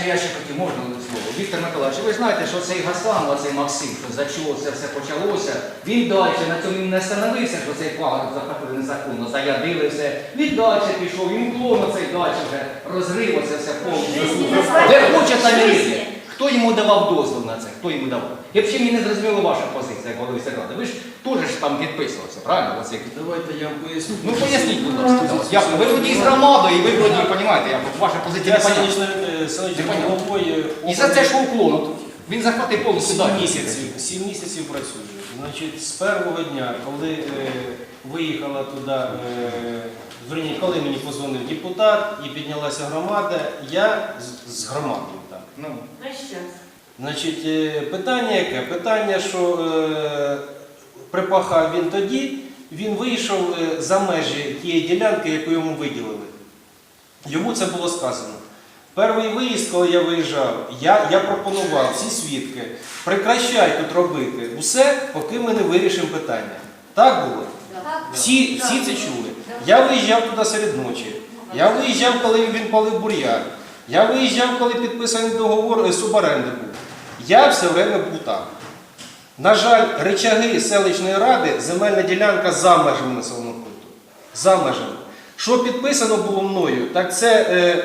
Далі я ще хотів, можна слово. Віктор Миколаївич, ви знаєте, що цей Гаслан, оцей Максим, що за чого це все почалося, він далі на цьому не становився, що цей пагорб захопили незаконно, заядили все. Він далі пішов, він клон оцей далі вже розрив оце все повністю. Де хоче там і. Хто йому давав дозвіл на це? Хто йому давав? Я взагалі мені не зрозуміла ваша позиція, як голови сільради. Ви ж теж ж там підписувалися, правильно? Оце як- Давайте я вам поясню. Ну поясніть, будь ласка. Як ви вроді з громадою, і ви вроді розумієте, ваша позиція Я не понятна. селищною головою І за це ж уклон. Він захватив повністю Сім місяців, сім місяців працюю. Значить, з першого дня, коли е, виїхала туди, е, верні, коли мені позвонив депутат і піднялася громада, я з, з громадою. Ну, Весь час. Значить, е, питання яке? Питання, що е, припахав він тоді, він вийшов е, за межі тієї ділянки, яку йому виділили. Йому це було сказано. Перший виїзд, коли я виїжджав, я, я пропонував всі свідки, прекращай тут робити усе, поки ми не вирішимо питання. Так було? Всі, всі це чули. Я виїжджав туди серед ночі. Я виїжджав, коли він палив бур'ян. Я виїжджав, коли підписаний договор е, суборенди був. Я все время був там. На жаль, речаги селищної ради, земельна ділянка за межами населеного пункту. За межами. Що підписано було мною, так це е,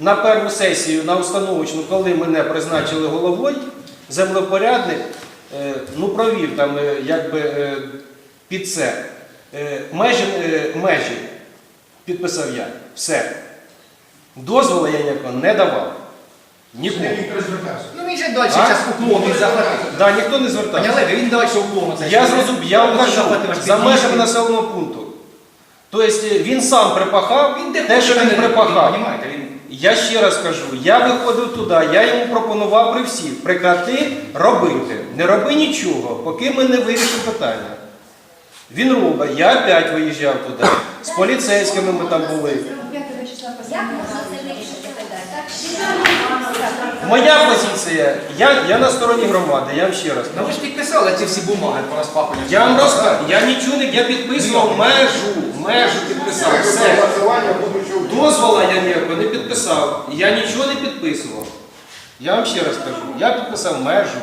на першу сесію, на установочну, коли мене призначили головою, землепорядник е, ну, провів там е, якби е, під це. Е, межі, е, межі підписав я. Все. Дозволу я ніякого не давав. Нікому. ну він же далі зараз уклон він захватив. Да, ніхто не звертався. Поняли? Він далі уклон. Я зрозумів, я вам кажу, за межами населеного пункту. Тобто він сам припахав Він те, що він припахав. Я ще раз кажу, я виходив туди, я йому пропонував при всіх прекрати робити. Не роби нічого, поки ми не вирішимо питання. Він робить, я опять виїжджав туди. З поліцейськими ми там були. Як можна? Моя позиція, я, я на стороні громади, я вам ще раз Ну кажу. ви ж підписали ці всі бумаги про розпахування. Я вам розказую, я нічого не я підписував межу, межу підписав. Все. Дозвола я ніякого не підписав. Я нічого не підписував. Я вам ще раз кажу, я підписав межу.